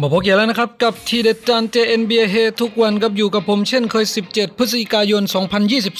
มาพบกันแล้วนะครับ กับทีเด็ดจาน JNBA เฮทุกวันกับอยู่กับผมเช่นเคย 17 พฤศจิกายน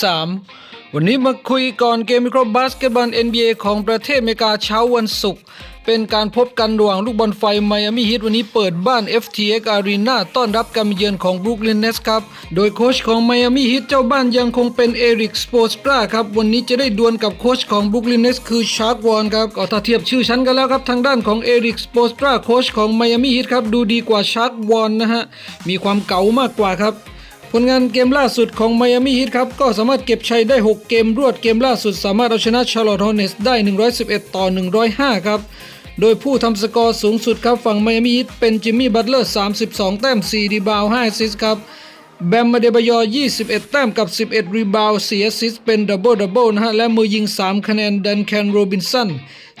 2023 วันนี้มาคุยก่อนเกมวิเครบาสเกตบอล NBA ของประเทศอเมริกาเช้าวันศุกร์เป็นการพบกันระหว่างลูกบอลไฟไมอามี่ฮิตวันนี้เปิดบ้าน FTX Arena ต้อนรับการมาเยือนของบรูคลินเนสครับ โดยโค้ชของไมอามี่ฮิตเจ้าบ้านยังคงเป็นเอริกสโปสตราครับ วันนี้จะได้ดวลกับโค้ชของบรูคลินเนสคือชาร์กวอนครับก็ถ้าเทียบชื่อชั้นกันแล้วครับ ทางด้านของเอริกสโปสตราโค้ชของไมอามี่ฮิตครับดูดีกว่าชาร์กวอนนะฮะมีความเก๋ามากกว่าครับ ผลงานเกมล่าสุดของไมอามี่ฮิตครับ ก็สามารถเก็บชัยได้ 6 เกมรวดเกมล่าสุดสามารถเอาชนะชาร์ลอตฮอร์เนสได้ 111 ต่อ 105 ครับ โดยผู้ทำสกอร์สูงสุดครับฝั่งไมอามี่ฮิตเป็นจิมมี่บัตเลอร์ 32 แต้ม 4 รีบาว5แอสซิสต์ครับแบมมาเดบายอ 21 แต้มกับ 11 รีบาว4แอสซิสต์เป็นดับเบิลดับเบิลนะฮะ และมือยิง 3 คะแนนดันแคนโรบินสัน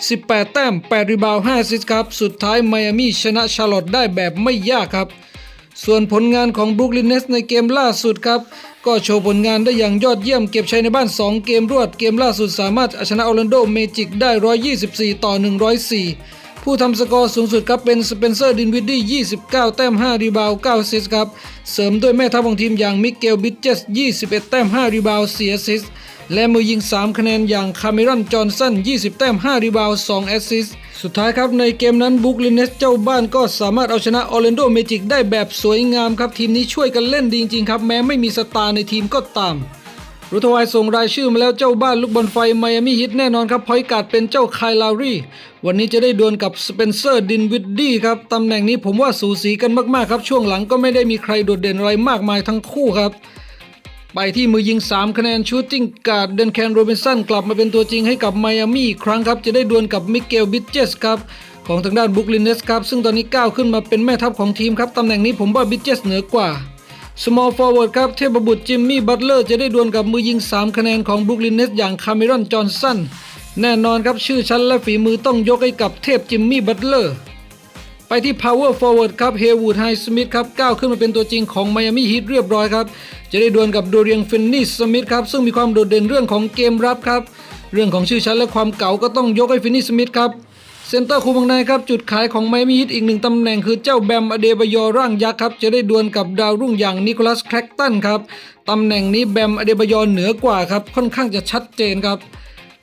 18 แต้ม 8 รีบาว5แอสซิสต์ครับ สุดท้ายไมอามี่ชนะชาร์ลอตได้แบบไม่ยากครับ ส่วนผลงานของบรูคลินเนสในเกมล่าสุดครับ ก็โชว์ผลงานได้อย่างยอดเยี่ยมเก็บชัยในบ้าน 2 เกมรวดเกมล่าสุดสามารถเอาชนะออร์แลนโดเมจิกได้ 124 ต่อ 104 ผู้ทำสกอร์สูงสุดครับเป็นสเปนเซอร์ดินวิดดี้29 แต้ม 5 รีบาวด์9ซิสครับ เสริมด้วยแม่ทัพของทีมอย่างมิเกลบิดเจส21 แต้ม 5 รีบาวด์4แอซิสต์และมือยิง 3 คะแนนอย่างคาเมรอนจอห์นสัน20 แต้ม 5 รีบาวด์2แอสซิสสุดท้ายครับในเกมนั้นบุกลินเนสเจ้าบ้านก็สามารถเอาชนะออร์แลนโดเมจิกได้แบบสวยงามครับ ทีมนี้ช่วยกันเล่นดีจริงๆครับ แม้ไม่มีสตาร์ในทีมก็ตาม รุทวายส่งรายชื่อมาแล้วเจ้าบ้านลูกบอลไฟไมอามี่ฮิตแน่นอนครับพอยการ์ดเป็นเจ้าไคลลาวรีวันนี้จะได้ดวลกับสเปนเซอร์ดินวิดดี้ครับตำแหน่งนี้ผมว่าสูสีกันมากๆครับช่วงหลังก็ไม่ได้มีใครโดดเด่นอะไรมากมายทั้งคู่ครับ ไปที่มือยิง 3 คะแนนชูตติ้งการ์ดเดนแคนโรบินสันกลับมาเป็นตัวจริงให้กับไมอามี่อีกครั้งครับจะได้ดวลกับมิเกลบิดเจสครับของทางด้านบุกลินเนสครับซึ่งตอนนี้ก้าวขึ้นมาเป็นแม่ทัพของทีมครับตำแหน่งนี้ผมว่าบิดเจสเหนือกว่า small forward ครับเทพบุตรจิมมี่บัตเลอร์จะได้ดวลกับมือยิง 3 คะแนนของบุกลินเนสอย่างคาเมรอนจอห์นสันแน่นอนครับชื่อชั้นและฝีมือต้องยกให้กับเทพจิมมี่บัตเลอร์ไปที่ power forward ครับเฮวูดไฮสมิธครับก้าวขึ้นมาเป็นตัวจริงของไมอามี่ฮีทเรียบร้อยครับ จะได้ดวลกับโดเรียงฟินนิสสมิธครับซึ่งมีความโดดเด่นเรื่องของเกมรับครับ เรื่องของชื่อชั้นและความเก่าก็ต้องยกให้ฟินนิสสมิธครับ เซนเตอร์คุมวงในครับจุดขายของไมอามี่ฮีทอีกหนึ่งตำแหน่งคือเจ้าแบมอเดบยอร่างยักษ์ครับจะได้ดวลกับดาวรุ่งอย่างนิโคลัสแครกตันครับตำแหน่งนี้แบมอเดบยอเหนือกว่าครับค่อนข้างจะชัดเจนครับ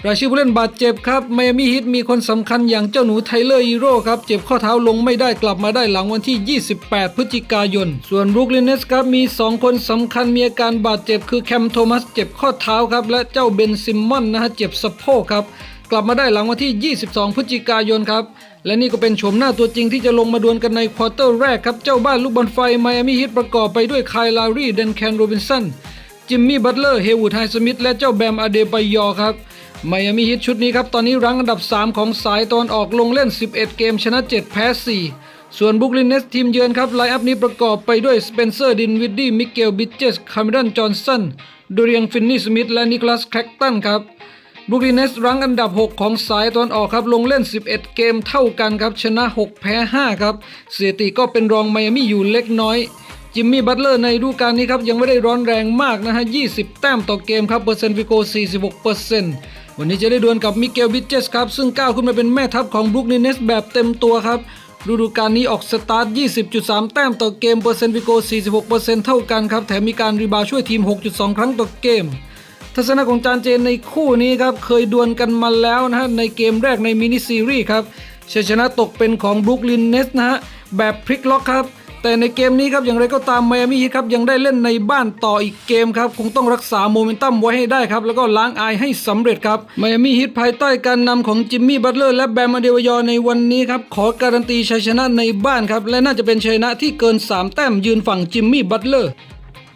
รายชื่อผู้เล่นบาดเจ็บครับไมอามี่ฮิตมีคนสำคัญอย่างเจ้าหนูไทเลอร์อีโร่ครับเจ็บข้อเท้าลงไม่ได้กลับมาได้หลังวันที่ 28 พฤศจิกายน ส่วนบรูคลินเนสครับมี 2 คนสำคัญมีอาการบาดเจ็บคือแคมโทมัสเจ็บข้อเท้าครับและเจ้าเบนซิมมอนนะฮะเจ็บสะโพกครับ กลับมาได้หลังวันที่ 22 พฤศจิกายนครับ และนี่ก็เป็นโฉมหน้าตัวจริงที่จะลงมาดวลกันในควอเตอร์แรกครับ เจ้าบ้านลูกบอลไฟไมอามี่ฮิตประกอบไปด้วยไคลลารีเดนแคนโรบินสันจิมมี่บัตเลอร์เฮวูดไฮสมิธและเจ้าแบมอเดบายอครับไมอามี่ฮิตชุดนี้ครับ ตอนนี้รั้งอันดับ 3 ของสายตอนออกลงเล่น 11 เกมชนะ 7 แพ้ 4 ส่วนบุกลินเนสทีมเยือนครับไลน์อัพนี้ประกอบไปด้วยสเปนเซอร์ดินวิดดี้มิเกลบิเจสคาเมรอนจอห์นสันดูเรียงฟินนี่สมิธและนิโคลัสแครกตันครับ บรูคลินเนสรั้งอันดับ 6 ของสายตอนออกครับ ลงเล่น 11 เกมเท่ากันครับ ชนะ 6 แพ้ 5 ครับสถิติก็เป็นรองไมอามี่อยู่เล็กน้อยจิมมี่บัตเลอร์ในฤดูกาลนี้ครับ ยังไม่ได้ร้อนแรงมากนะฮะ 20 แต้มต่อเกมครับ เปอร์เซ็นต์ฟิโก 46เปอร์เซ็นต์วันนี้จะได้ดวลกับมิเกลบิดเจสครับ ซึ่งก้าวขึ้นมาเป็นแม่ทัพของบรูคลินเนสแบบเต็มตัวครับฤดูกาลนี้ออกสตาร์ท 20.3 แต้มต่อเกม เปอร์เซ็นต์ฟิโก 46เปอร์เซ็นต์เท่ากันครับ แถมมีการรีบาวช่วยทีม 6.2 ครั้งต่อเกม ทัศนะของจานเจนในคู่นี้ครับเคยดวลกันมาแล้วนะฮะในเกมแรกในมินิซีรีส์ครับชัยชนะตกเป็นของบรูคลินเนสนะฮะแบบพลิกล็อกครับแต่ในเกมนี้ครับอย่างไรก็ตามไมอามี่ครับยังได้เล่นในบ้านต่ออีกเกมครับคงต้องรักษาโมเมนตัมไว้ให้ได้ครับแล้วก็ล้างอายให้สำเร็จครับไมอามี่ฮิตภายใต้การนำของจิมมี่บัตเลอร์และแบมอเดวยอในวันนี้ครับขอการันตีชัยชนะในบ้านครับและน่าจะเป็นชัยชนะที่เกินสามแต้มยืนฝั่งจิมมี่บัตเลอร์